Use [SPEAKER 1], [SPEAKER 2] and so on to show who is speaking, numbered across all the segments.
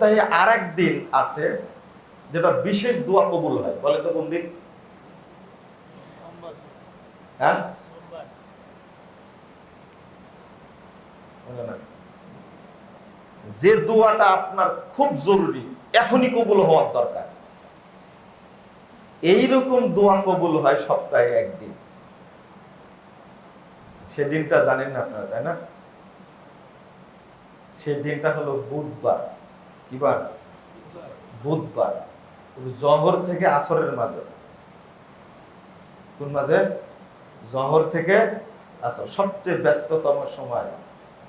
[SPEAKER 1] সপ্তাহে আর দিন আছে, যেটা বিশেষ দোয়া কবুল হয়। বলে তো কোন দিন? হ্যাঁ? যে দোয়াটা আপনার খুব জরুরি, এখনই কবুল হওয়ার দরকার। এইরকম দোয়া কবুল হয় সপ্তাহে একদিন। সেদিনটা জানেন না আপনারা, তাই না? সেই দিনটা হলো বুধবার। কিবার? বুধবার। জহর থেকে আসরের মাঝে। কোন মাঝে? জহর থেকে আসর। সবচেয়ে ব্যস্ততম সময়।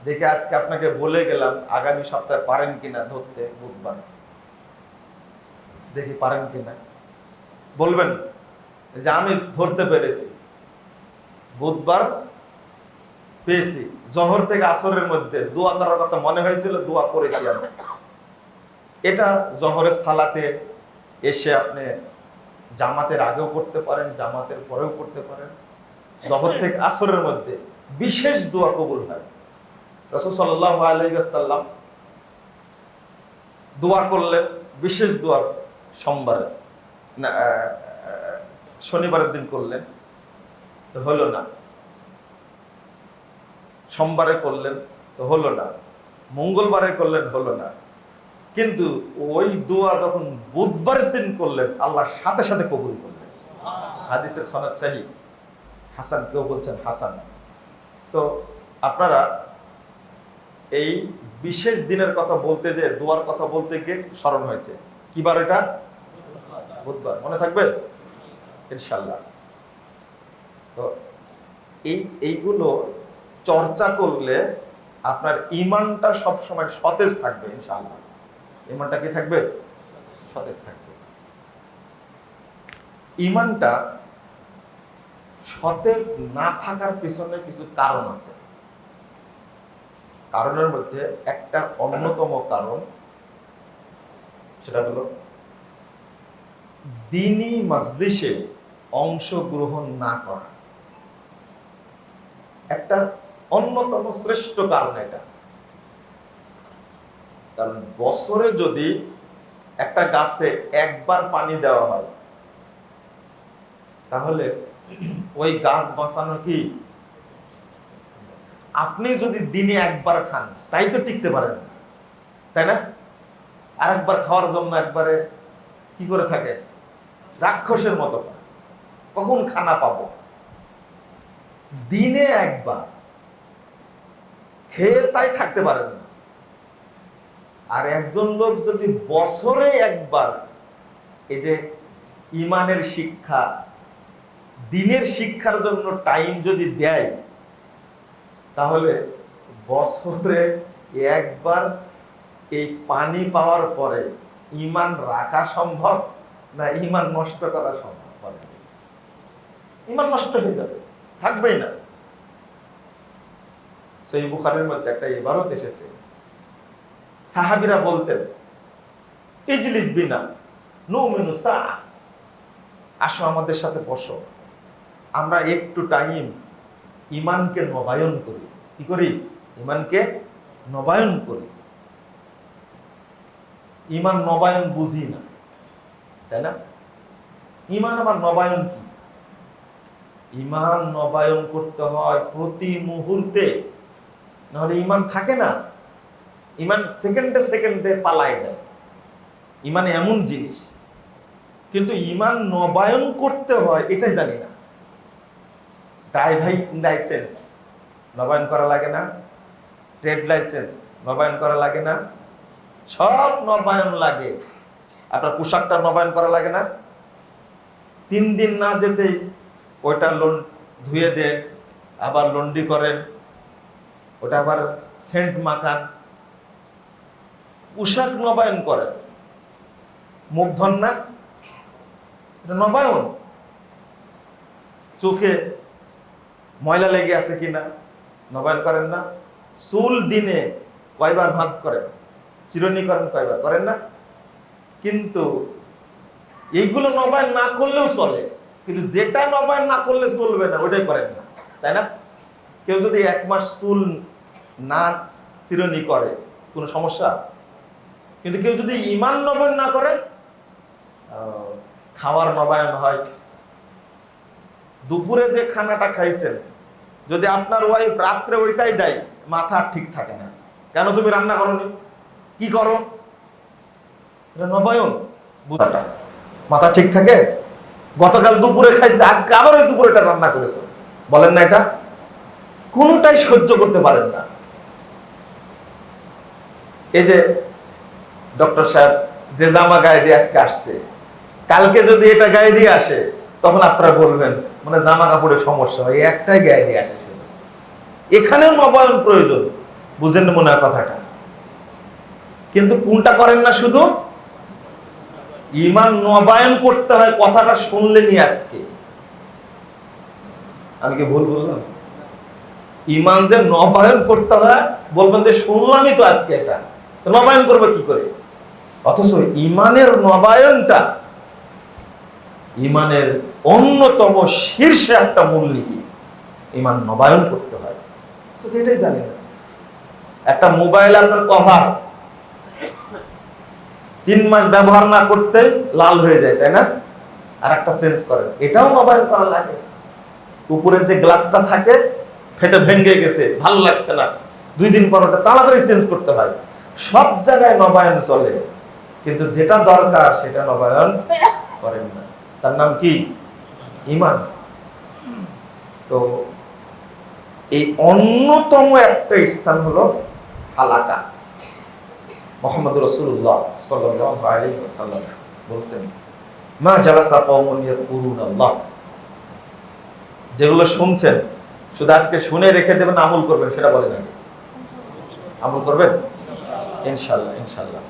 [SPEAKER 1] দেখে আজকে আপনাকে বলে গেলাম, আগামী সপ্তাহে পারেন কিনা ধরতে বুধবার। দেখি পারেন কিনা। বলবেন যে আমি ধরতে পেরেছি। বুধবার পেয়েছি। জহর থেকে আসরের মধ্যে দোয়া করার কথা মনে হয়েছিল, দোয়া করেছি আমি। এটা জহরের সালাতে এসে আপনি জামাতের আগেও করতে পারেন, জামাতের পরেও করতে পারেন। জহর থেকে আসরের মধ্যে বিশেষ দোয়া কবুল হয়। রসুল আলাইসাল্লাম দোয়া করলেন বিশেষ দোয়া সোমবারে শনিবারের দিন করলেন। তো হলো না। সোমবারে করলেন তো হলো না। মঙ্গলবারে করলেন হলো না। কিন্তু ওই দোয়া যখন বুধবারের দিন করলেন, আল্লাহ সাথে সাথে কবুল করলেন। হাদিসের সনদ সাহি হাসান, কেউ বলছেন হাসান। তো আপনারা এই বিশেষ দিনের কথা বলতে যে, দোয়ার কথা বলতে গিয়ে স্মরণ হয়েছে। কিবার এটা বুধবার। মনে থাকবে? ইনশাল্লাহ তো এই, এইগুলো চর্চা করলে আপনার ইমানটা সবসময় সতেজ থাকবে ইনশাল্লাহ ইমানটা কি থাকবে? সতেজ থাকবে। ইমানটা সতেজ না থাকার পিছনে কিছু কারণ আছে। কারণের মধ্যে একটা অন্যতম কারণ সেটা হলো দিনী মজলিসে অংশগ্রহণ না করা। একটা অন্যতম শ্রেষ্ঠ কারণ এটা। কারণ বছরে যদি একটা গাছে একবার পানি দেওয়া হয়, তাহলে ওই গাছ বাঁচানো কি? আপনি যদি দিনে একবার খান, তাই তো টিকতে পারেন তাই না? আরেকবার খাওয়ার জন্য একবারে কি করে থাকে? রাক্ষসের মতো করে। কখন খানা পাব? দিনে একবার। খেয়ে তাই থাকতে পারেন না। আর একজন লোক যদি বছরে একবার এই যে ইমানের শিক্ষা, দিনের শিক্ষার জন্য টাইম যদি দেয়, তাহলে বছরে একবার এই পানি পাওয়ার পরে ইমান রাখা সম্ভব না ইমান নষ্ট করা সম্ভব? বলেন? ইমান নষ্ট হয়ে যাবে, থাকবেই না। সেই বুখারের মধ্যে একটা ইবারত এসেছে। সাহাবিরা বলতেন, ইজলিস বিনা, নুমিনু সাহ আসো আমাদের সাথে বসো। আমরা একটু টাইম ইমানকে নবায়ন করি। কি করি? ইমানকে নবায়ন করি। ইমান নবায়ন বুঝি না। তাই না? ইমান আবার নবায়ন কি? ইমান নবায়ন করতে হয় প্রতি মুহূর্তে। নাহলে ইমান থাকে না। ইমান সেকেন্ডে সেকেন্ডে পালায় যায়। ইমান এমন জিনিস। কিন্তু ইমান নবায়ন করতে হয়, এটাই জানি না। ড্রাইভিং লাইসেন্স নবায়ন করা লাগে না। ট্রেড লাইসেন্স নবায়ন করা লাগে না। সব নবায়ন লাগে। আপনার পোশাকটা নবায়ন করা লাগে না। তিন দিন না যেতেই ওইটা লোন ধুয়ে দেন, আবার লন্ডি করেন, ওটা আবার সেন্ট মাখান। পোশাক নবায়ন করেন। মুখ ধন না? এটা নবায়ন। চোখে ময়লা লেগে আছে কিনা নবায়ন করেন না। চুল দিনে কয়বার ভাঁজ করেন? চিরনি করেন কয়বার? করেন না? কিন্তু এইগুলো নবায়ন না করলেও চলে। কিন্তু যেটা নবায়ন না করলে চলবে না ওটাই করেন না। তাই না? কেউ যদি এক মাস চুল না চিরনি করে, কোনো সমস্যা? কিন্তু কেউ যদি ইমান নবায়ন না করে খাওয়ার নবায়ন হয়। দুপুরে যে খানাটা খাইছেন, যদি আপনার ওয়াইফ রাত্রে ওইটাই দেয়, মাথা ঠিক থাকে না। কেন তুমি রান্না করনি? কি করো? নবায়ন, বুঝাটা। মাথা ঠিক থাকে? গতকাল দুপুরে খাইছে, আজকে আবার ওই দুপুরে এটা রান্না করেছ। বলেন না এটা? কোনোটাই সহ্য করতে পারেন না। এই যে ডক্টর সাহেব, যে জামা গায়ে দিয়ে আজকে আসছে, কালকে যদি এটা গায়ে দিয়ে আসে, তখন আপনারা বলবেন মানে জামা কাপড়ের সমস্যা হয় একটাই গায়ে দিয়ে আসে শুধু। এখানেও নবায়ন প্রয়োজন, বুঝেন মনে হয় কথাটা। কিন্তু কোনটা করেন না শুধু? ইমান নবায়ন করতে হয়, কথাটা শুনলেনি আজকে। আমি কি ভুল বললাম? ইমান যে নবায়ন করতে হয়, বলবেন যে শুনলামই তো আজকে এটা। নবায়ন করবে কি করে? অথচ ইমানের নবায়নটা ইমানের অন্যতম শীর্ষে একটা মূলনীতি। ইমান নবায়ন করতে হয়। তো সেটাই জানি না একটা মোবাইল আপনার কভার। তিন মাস ব্যবহার না করতে লাল হয়ে যায়, তাই না? আর একটা চেঞ্জ করেন। এটাও নবায়ন করা লাগে। উপরের যে গ্লাসটা থাকে, ফেটে ভেঙে গেছে, ভালো লাগছে না। দুই দিন পর ওটা তাড়াতাড়ি চেঞ্জ করতে হয়। সব জায়গায় নবায়ন চলে। কিন্তু যেটা দরকার সেটা নবায়ন করেন না। তার নাম কি? ইমান। তো এই অন্যতম একটা স্থান হলো হালাকা মোহাম্মদ রসুল্লাহ ওয়াসাল্লাম বলছেন, মা জালাসা কওমুন ইয়াযকুরুনাল্লাহ যেগুলো শুনছেন, শুধু আজকে শুনে রেখে দেবেন, আমল করবেন, সেটা বলেন আগে। আমল করবেন? ইনশাল্লাহ ইনশাল্লাহ।